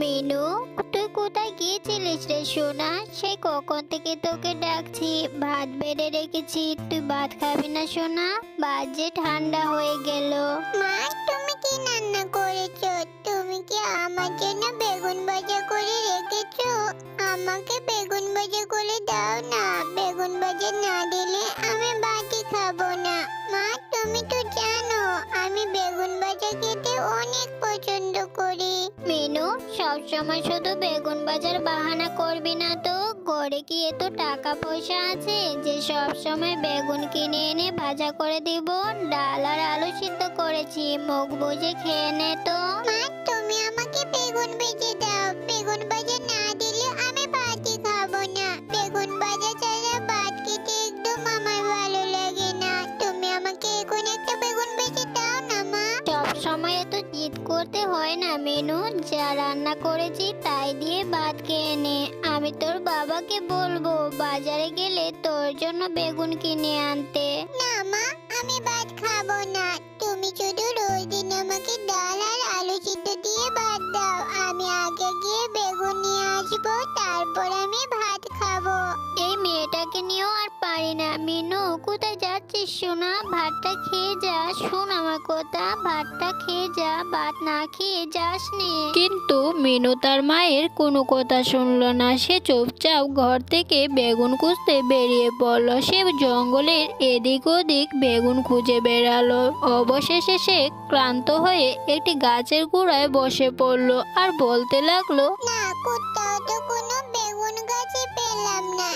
মিনু, তুই কোথায় গিয়েছিলিস রে সোনা? সেই কখন থেকে তোকে ডাকছি? ভাত বেড়ে রেখেছি, তুই ভাত খাবি না সোনা? ভাত যে ঠান্ডা হয়ে গেল। মা, তুমি কি রান্না তুমি কি আমার জন্য বেগুন ভাজা করে রেখেছো? আমাকে বেগুন ভাজা করে দাও না। বেগুন ভাজা না দিলে আমি বাটি খাব না। মা, তুমি তো জানো, আমি বেগুন ভাজা খেতে অনেক সবসময় শুধু বেগুন বাজার বাহানা করবি না তো? ঘরে কি এত টাকা পয়সা আছে যে সবসময় বেগুন কিনে এনে ভাজা করে দিব? ডাল আর আলু সিদ্ধ করেছি, মুখ বুঝে খেয়ে নে তো। তুমি আমাকে বেগুন ভেজে দাও। করতে হয় না, মেনু। যা রান্না করেছি তাই দিয়ে ভাত খেয়ে নে। আমি তোর বাবাকে বলব, বাজারে গেলে তোর জন্য বেগুন কিনে আনতে। না মা, আমি ভাতটা খেয়ে যা শোন আমার কথা ভাতটা খেয়ে যা ভাত না খেয়ে যাস নে। কিন্তু মিনু তার মায়ের কোনো কথা শুনলো না। সে চুপচাপ ঘর থেকে বেগুন খুঁজতে বেরিয়ে পড়ল। সে জঙ্গলের এদিক ওদিক বেগুন খুঁজে বেড়ালো। অবশেষে সে ক্লান্ত হয়ে একটি গাছের গোড়ায় বসে পড়ল আর বলতে লাগল না কোথাও তো কোনো বেগুন গাছে পেলাম না।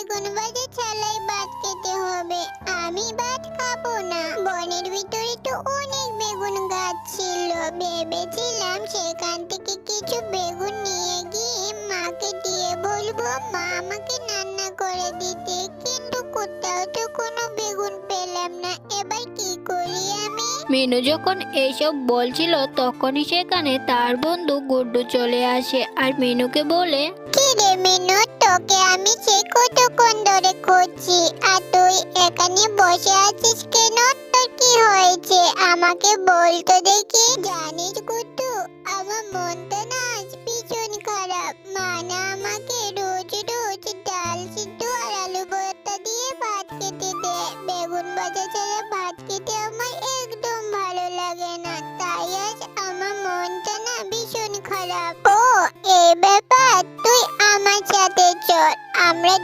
বেগুন বাজে ছালাই ভাত খেতে হবে। আমি ভাত খাব না। বনের ভিতরে তো অনেক বেগুন গাছ ছিল। ভেবেছিলাম সেখান থেকে কিছু বেগুন নিয়ে গিয়ে মাকে দিয়ে বলব মা আমাকে রান্না করে দিতে। কিন্তু কোথাও তো কোনো বেগুন পেলাম না। এবার কি করি আমি? মিনু যখন এইসব বলছিল তখনই সেখানে তার বন্ধু গুড্ডু চলে আসে। আর মিনুকে বলে কি রে মিনু তোকে আমি সে কতক্ষণ ধরে খুঁজছি? আর তুই এখানে বসে আছিস কেন? তোর কি হয়েছে? আমাকে বলতো দেখি। জানিস গুড্ডু আমার মনটা না আজ ভীষণ খারাপ। মা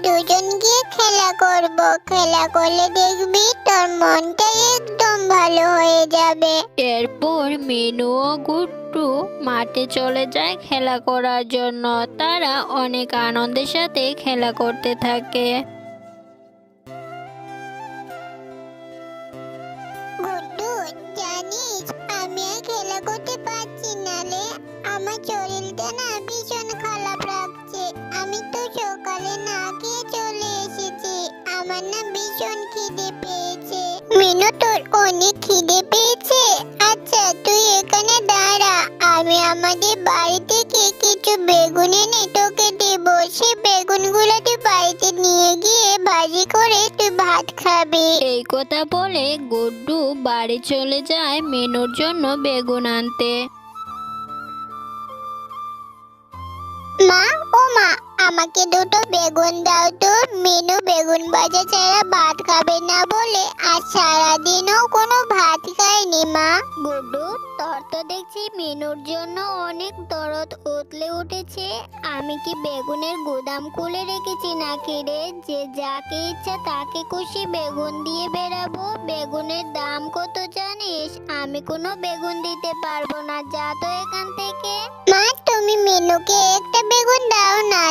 দুজন গিয়ে খেলা করব। খেলা করলে দেখবি তোর মনটা একদম ভালো হয়ে যাবে। এরপর মিনু ও গুড্ডু মাঠে চলে যায় খেলা করার জন্য। তারা অনেক আনন্দের সাথে খেলা করতে থাকে। গুড্ডু জানিস আমি আর খেলা করতে পারছি না রে। আমার শরীরটা না ভীষণ খারাপ লাগছে। আমি তো সকালে না খেয়ে আমার না ভীষণ খিদে পেয়েছে। মিনু তোর অনেক খিদে পেয়েছে। আচ্ছা তুই এখানে দাঁড়া। আমি আমাদের বাড়ি থেকে কিছু বেগুন এনে তোকে দেবো। সে বেগুনগুলো তুই বাড়িতে নিয়ে গিয়ে ভাজি করে তুই ভাত খাবি। এই কথা বলে গুড্ডু বাড়ি চলে যায় মিনুর জন্য বেগুন আনতে। মা ও মা আমাকে দুটো বেগুন দাও তো। মেনু বেগুন ভাজা ছাড়া ভাত খাবে না বলে আজ সারাদিনও কোনো ভাত খায়নি মা। গুড্ডু তোর তো দেখছি মিনুর জন্য অনেক দরদ উতলে উঠেছে। আমি কি বেগুনের গুদাম খুলে রেখেছি নাকি রে? যে যাকে ইচ্ছা তাকে খুশি বেগুন দিয়ে বেরাবো বেগুনের দাম কত জানিস? আমি কোনো বেগুন দিতে পারব না। যা তো এখান থেকে। মা তুমি মেনুকে একটা বেগুন দাও।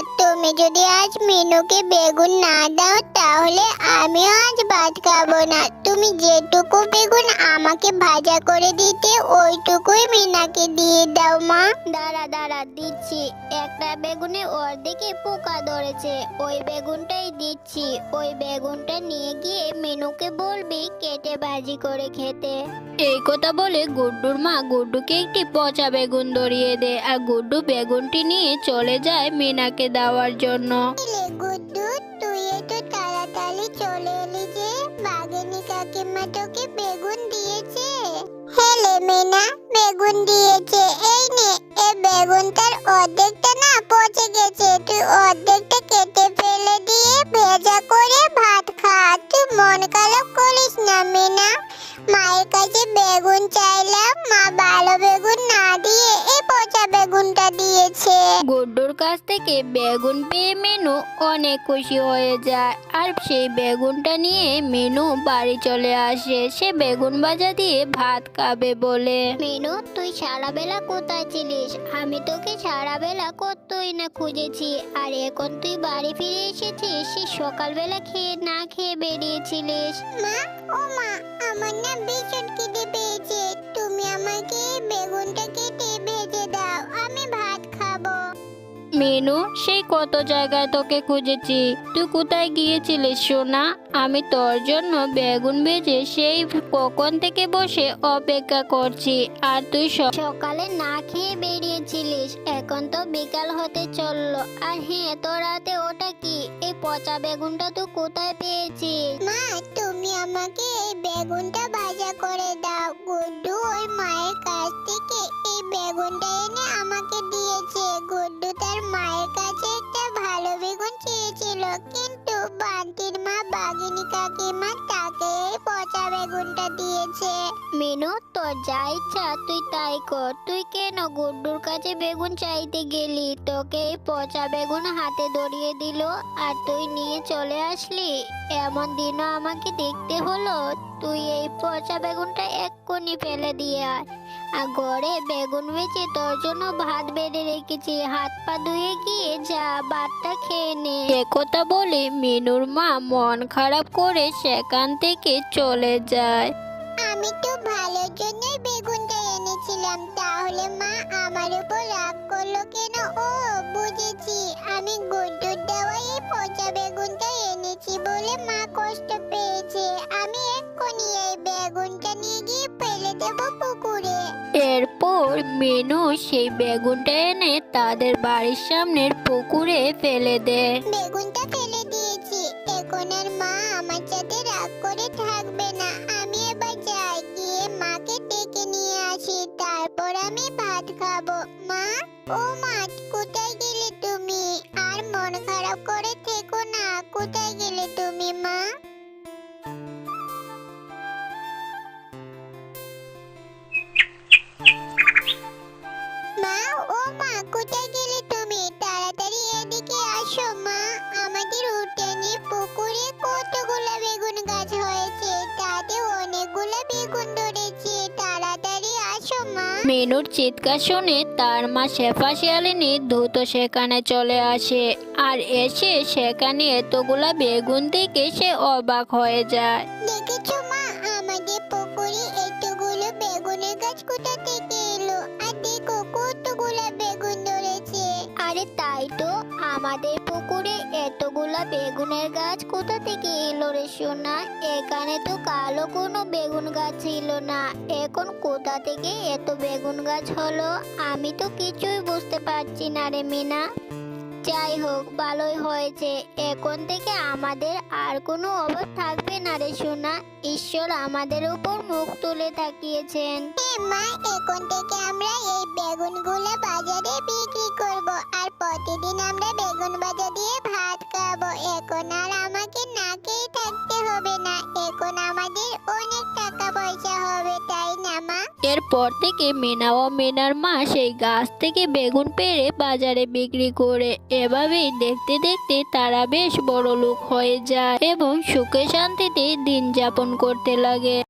তুমি যদি আজ মেনুকে বেগুন না দাও তাহলে আমিও আজ ভাত খাব না। তুমি যেটুকু বেগুন আমাকে ভাজা করে দিতে ওইটুকুই মিনাকে দিয়ে দাও মা। দাঁড়া দাঁড়া দিচ্ছি। একটা বেগুনে অর্ধেকে পোকা ধরেছে। ওই বেগুনটাই দিচ্ছি। ওই বেগুনটা নিয়ে গিয়ে মেনুকে বলবি কেটে ভাজি করে খেতে। এই কথা বলে গুড্ডুর মা গুড্ডুকে একটি পচা বেগুন ধরিয়ে দেয় আর গুড্ডু বেগুনটি নিয়ে চলে যায় মিনাকে দেওয়ার জন্য। তুই এত তাড়াতাড়ি চলে এলি যে কাকিমা তোকে বেগুন দিয়েছে। হেলে মেনা বেগুন দিয়েছে। এই নে বেগুনটার অর্ধেকটা না পচে গেছে। তুই অর্ধেকটা কেটে ফেলে দিয়ে ভেজা করে ভাত খা। তুই মন খারাপ করিস না মিনা। মায়ের কাছে বেগুন চাইলাম মা ভালো বেগুন না দিয়ে বেগুনটা দিয়েছে। গুড্ডুর কাছ থেকে বেগুন পেয়ে মেনু অনেক খুশি হয়ে যায়। আর সেই বেগুনটা নিয়ে মেনু বাড়ি চলে আসে। সে বেগুন ভাজা দিয়ে ভাত খাবে বলে। মেনু তুই সারা বেলা কোথায় ছিলিস? আমি তোকে সারা বেলা কতই না খুঁজেছি। আর এখন তুই বাড়ি ফিরে এসেছিস সে সকালবেলা খেয়ে না খেয়ে বেরিয়েছিলিস। মা ও মা আমার না ভীষণ খিদে পেয়েছে। তুমি আমাকে মেনু সেই কত জায়গায় তোকে খুঁজেছি। তুই কোথায় গিয়েছিলিস সোনা? আমি তোর জন্য বেগুন ভেজে সেই কখন থেকে বসে অপেক্ষা করছি। আর তুই সকালে না খেয়ে বেরিয়েছিলিস এখন তো বিকাল হতে চলল। আর হ্যাঁ তোর রাতে ওটা কি? এই পচা বেগুনটা তুই কোথায় পেয়েছিস? মা আমাকে এই বেগুনটা ভাজা করে দাও। গুড্ডু ওই মায়ের কাছ থেকে এই বেগুনটা এনে আমাকে দিয়েছে। গুড্ডু তার মায়ের কাছে একটা ভালো বেগুন চেয়েছিল। কিন্তু বান্তির মা বাগিনী কাকিমা এই পচা বেগুনটা দিয়েছে। মেনু, তোর যা ইচ্ছা, তুই তাই কর। তুই কেন গুড্ডুর কাছে বেগুন চাইতে গেলি? তোকে এই পচা বেগুন হাতে ধরিয়ে দিল আর তুই নিয়ে চলে আসলি? এমন দিনও আমাকে দেখতে হলো। তুই এই পচা বেগুনটা এক্ষুনি ফেলে দিয়ে আয়। আর ঘরে বেগুন বেচে তোর জন্য ভাত বেড়ে রেখেছি। হাত পা ধুয়ে গিয়ে যা, ভাতটা খেয়ে নে। কথা বলে মিনুর মা মন খারাপ করে সেখান থেকে চলে যায়। আমি তো ভালোর জন্যই বেগুনটা এনেছিলাম। তাহলে মা আমার উপর রাগ করল কেন? ও বুঝেছি। আমি গুড্ডুর দেওয়া এই পচা বেগুনটা এনেছি বলে মা কষ্ট পেয়েছে। আমি এক্ষুনি এই বেগুনটা নিয়ে গিয়ে ফেলে দেবো পুকুরে। এরপর মেনু সেই বেগুনটা এনে তাদের বাড়ির সামনের পুকুরে ফেলে দেয়। বেগুনটা খাব মা ও মা মেনুর চিৎকার শুনে তার মা শেফা শিয়ালিনী দ্রুত সেখানে চলে আসে আর এসে সেখানে এতগুলা বেগুন থেকে সে অবাক হয়ে যায়। আমাদের পুকুরে এতগুলা বেগুনের গাছ কোথা থেকে এলো রে সোনা? এখানে তো কালো কোনো বেগুন গাছ ছিল না। এখন কোথা থেকে এত বেগুন গাছ হলো? আমি তো কিছুই বুঝতে পারছি না রে মিনা। যাই হোক, ভালোই হয়েছে। এখন থেকে আমাদের আর কোনো অভাব থাকবে না রে সোনা। ঈশ্বর আমাদের উপর মুখ তুলে তাকিয়েছেন হ্যাঁ মা, এখন থেকে আমরা এই বেগুনগুলো বাজারে বিক্রি করব আর প্রতিদিন আমরা বেগুন ভাজা দিয়ে ভাত খাব। এখন আর আমাকে না খেয়ে থাকতে হবে না। এখন আমাদের অনেক মা এরপর থেকে মেনা ও মেনার মা সেই গাছ থেকে বেগুন পেরে বাজারে বিক্রি করে। এভাবেই দেখতে দেখতে তারা বেশ বড় লোক হয়ে যায় এবং সুখে শান্তিতে দিন যাপন করতে লাগে।